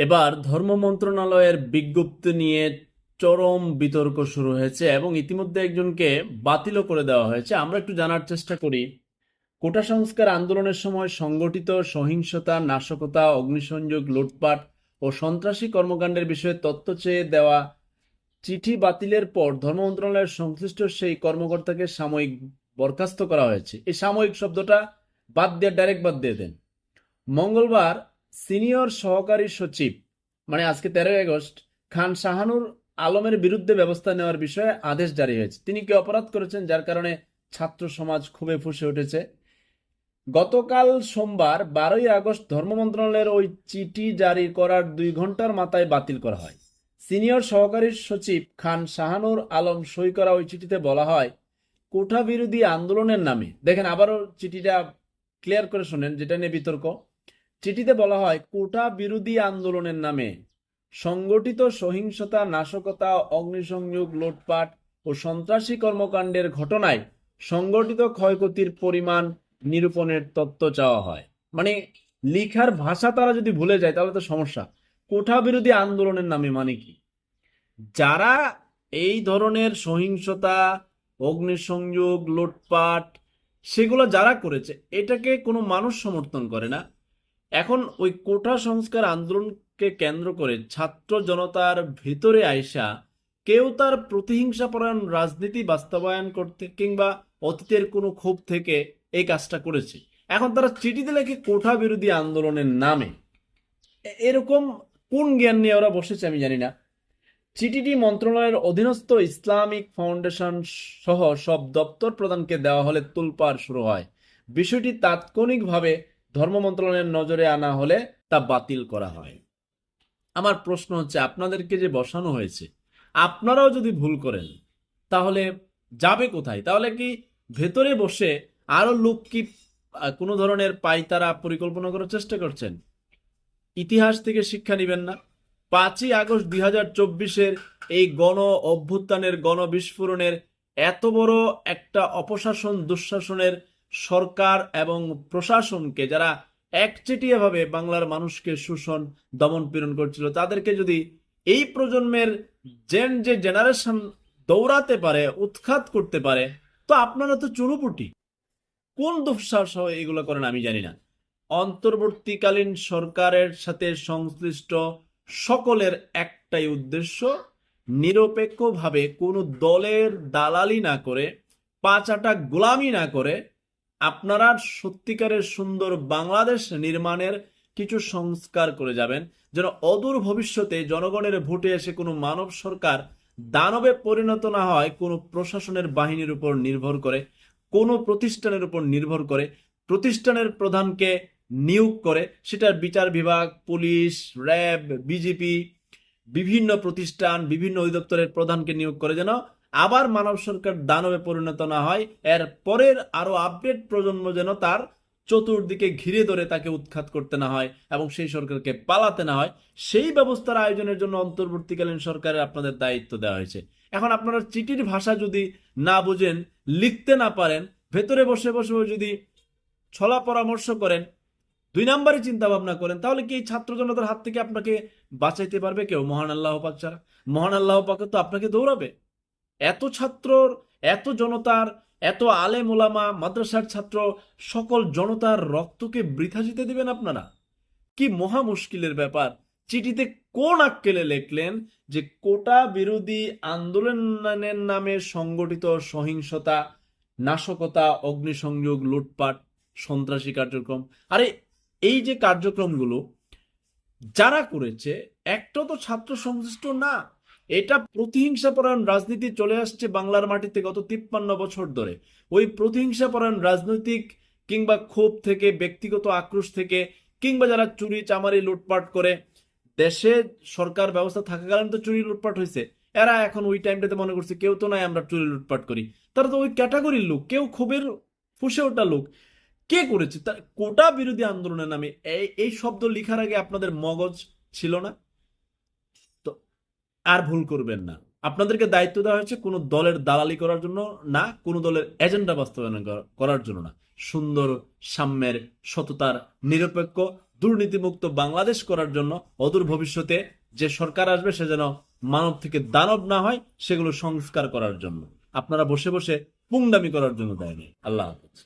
এবার ধর্ম মন্ত্রণালয়ের বিজ্ঞপ্তি নিয়ে চরম বিতর্ক শুরু হয়েছে এবং ইতিমধ্যে একজনকে বাতিলও করে দেওয়া হয়েছে। আমরা একটু জানার চেষ্টা করি। কোটা সংস্কার আন্দোলনের সময় সংগঠিত সহিংসতা, নাশকতা, অগ্নিসংযোগ, লুটপাট ও সন্ত্রাসী কর্মকাণ্ডের বিষয়ে তথ্য চেয়ে দেওয়া চিঠি বাতিলের পর ধর্ম মন্ত্রণালয়ের সংশ্লিষ্ট সেই কর্মকর্তাকে সাময়িক বরখাস্ত করা হয়েছে। এই সাময়িক শব্দটা বাদ দিয়ে ডাইরেক্ট বাদ দিয়ে দেন। মঙ্গলবার সিনিয়র সহকারী সচিব মানে আজকে তেরোই আগস্ট, খান শাহানুর আলমের বিরুদ্ধে ব্যবস্থা নেওয়ার বিষয়ে আদেশ জারি হয়েছে। তিনি কি অপরাধ করেছেন? যার কারণে ছাত্র সমাজ খুবই ফুসে উঠেছে। গতকাল সোমবার বারোই আগস্ট ধর্ম মন্ত্রণালয়ের ওই চিঠি জারি করার দুই ঘণ্টার মাথায় বাতিল করা হয়। সিনিয়র সহকারী সচিব খান শাহানুর আলম সই করা ওই চিঠিতে বলা হয় কোঠা বিরোধী আন্দোলনের নামে। দেখেন, আবারও চিঠিটা ক্লিয়ার করে শোনেন, যেটা নিয়ে বিতর্ক। চিঠিতে বলা হয়, কোটা বিরোধী আন্দোলনের নামে সংগঠিত সহিংসতা, নাশকতা, অগ্নিসংযোগ, লুটপাট ও সন্ত্রাসী কর্মকাণ্ডের ঘটনায় সংগঠিত ক্ষয়ক্ষতির পরিমাণ নিরূপণের তত্ত্ব চাওয়া হয়। মানে লিখার ভাষা তারা যদি ভুলে যায়, তাহলে তো সমস্যা। কোঠা বিরোধী আন্দোলনের নামে মানে কি? যারা এই ধরনের সহিংসতা, অগ্নিসংযোগ, লুটপাট, সেগুলো যারা করেছে, এটাকে কোনো মানুষ সমর্থন করে না। এখন ওই কোটা সংস্কার আন্দোলনকে কেন্দ্র করে ছাত্র জনতার ভেতরে আইসা কেউ তার প্রতিহিংসাপরায়ণ রাজনীতি বাস্তবায়ন করতে কিংবা অতীতের কোনো ক্ষোভ থেকে এই কাজটা করেছে। এখন তারা চিঠিতে লেখে কোঠা বিরোধী আন্দোলনের নামে? এরকম কোন জ্ঞান নিয়ে ওরা বসেছে আমি জানি না। চিঠিটি মন্ত্রণালয়ের অধীনস্থ ইসলামিক ফাউন্ডেশন সহ সব দপ্তর প্রধানকে দেওয়া হলে তুলপাড় শুরু হয়। বিষয়টি তাৎক্ষণিকভাবে ধর্ম মন্ত্রণালয়ের নজরে আনা হলে তা বাতিল করা হয়। আমার প্রশ্ন হচ্ছে, আপনাদেরকে যে বসানো হয়েছে, আপনারাও যদি ভুল করেন, তাহলে যাবে কোথায়? তাহলে কি ভেতরে বসে আরও লোক কি কোনো ধরনের পাইতারা পরিকল্পনা করার চেষ্টা করছেন? ইতিহাস থেকে শিক্ষা নেবেন না। পাঁচই আগস্ট দুই হাজার চব্বিশের এই গণ অভ্যুত্থানের গণবিস্ফোরণের এত বড় একটা অপশাসন, দুঃশাসনের সরকার এবং প্রশাসনকে যারা একচেটিয়াভাবে বাংলার মানুষকে শোষণ, দমন পীড়ন করছিল, তাদেরকে যদি এই প্রজন্মের জেন যে জেনারেশন দৌড়াতে পারে, উৎখাত করতে পারে, তো আপনারা তো চুনুপুটি। কোন দুঃসাহস এগুলো করেন আমি জানি না। অন্তর্বর্তীকালীন সরকারের সাথে সংশ্লিষ্ট সকলের একটাই উদ্দেশ্য, নিরপেক্ষভাবে কোনো দলের দালালি না করে পাঁচাটা গোলামি না করে আপনারা সত্যিকারের সুন্দর বাংলাদেশ নির্মাণের কিছু সংস্কার করে যাবেন, যেন অদূর ভবিষ্যতে জনগণের ভোটে এসে কোনো মানব সরকার দানবে পরিণত না হয়, কোনো প্রশাসনের বাহিনীর উপর নির্ভর করে, কোনো প্রতিষ্ঠানের উপর নির্ভর করে, প্রতিষ্ঠানের প্রধানকে নিয়োগ করে, সেটার বিচার বিভাগ, পুলিশ, র্যাব, বিজেপি, বিভিন্ন প্রতিষ্ঠান, বিভিন্ন অধিদপ্তরের প্রধানকে নিয়োগ করে, যেন আবার মানব সরকার দানবে পরিণত না হয়, এর পরের আরও আপডেট প্রজন্ম যেন তার চতুর্দিকে ঘিরে ধরে তাকে উৎখাত করতে না হয় এবং সেই সরকারকে পালাতে না হয়, সেই ব্যবস্থার আয়োজনের জন্য অন্তর্বর্তীকালীন সরকারের আপনাদের দায়িত্ব দেওয়া হয়েছে। এখন আপনারা চিঠির ভাষা যদি না বুঝেন, লিখতে না পারেন, ভেতরে বসে বসে যদি ছলা পরামর্শ করেন, দুই নাম্বারে চিন্তা ভাবনা করেন, তাহলে কি এই ছাত্র জনতার হাত থেকে আপনাকে বাঁচাইতে পারবে কেউ? মহান আল্লাহ পাক ছাড়া। মহান আল্লাহ পাকে তো আপনাকে দৌড়াবে। এত ছাত্রর এত জনতার, এত আলে মোলামা মাদ্রাসার ছাত্র, সকল জনতার রক্তকে বৃথা যেতে দিবেন আপনারা? কি মহা মুশকিলের ব্যাপার। চিঠিতে কোন আক্কেলে লেখলেন যে কোটা বিরোধী আন্দোলনের নামে সংগঠিত সহিংসতা, নাশকতা, অগ্নিসংযোগ, লুটপাট, সন্ত্রাসী কার্যক্রম। আরে, এই যে কার্যক্রমগুলো যারা করেছে, একটা তো ছাত্র সংশ্লিষ্ট না। এটা প্রতিহিংসাপরায়ণ রাজনীতি চলে আসছে বাংলার মাটিতে গত তিপ্পান্ন বছর ধরে। ওই প্রতিহিংসাপরায়ণ রাজনৈতিক কিংবা ক্ষোভ থেকে, ব্যক্তিগত আক্রোশ থেকে, কিংবা যারা চুরি, চামারি, লুটপাট করে, দেশে সরকার ব্যবস্থা থাকাকালীন তো চুরি, লুটপাট হয়েছে। এরা এখন ওই টাইমটাতে মনে করছে, কেউ তো নাই আমরা চুরি, লুটপাট করি। তারা তো ওই ক্যাটাগরির লোক, কেউ ক্ষোভের ফুসে ওঠা লোক। কে করেছে? তার কোটা বিরোধী আন্দোলনের নামে এই শব্দ লিখার আগে আপনাদের মগজ ছিল না? আর ভুল করবেন না। আপনাদেরকে দায়িত্ব দেওয়া হয়েছে কোনো দলের দালালি করার জন্য না, কোনো দলের এজেন্ডা বাস্তবায়ন করার জন্য না। সুন্দর, সাম্যের, সততার, নিরপেক্ষ, দুর্নীতিমুক্ত বাংলাদেশ করার জন্য অদূর ভবিষ্যতে যে সরকার আসবে সে যেন মানব থেকে দানব না হয়, সেগুলো সংস্কার করার জন্য। আপনারা বসে বসে পুংদামি করার জন্য দেয়নি আল্লাহ হাফেজ।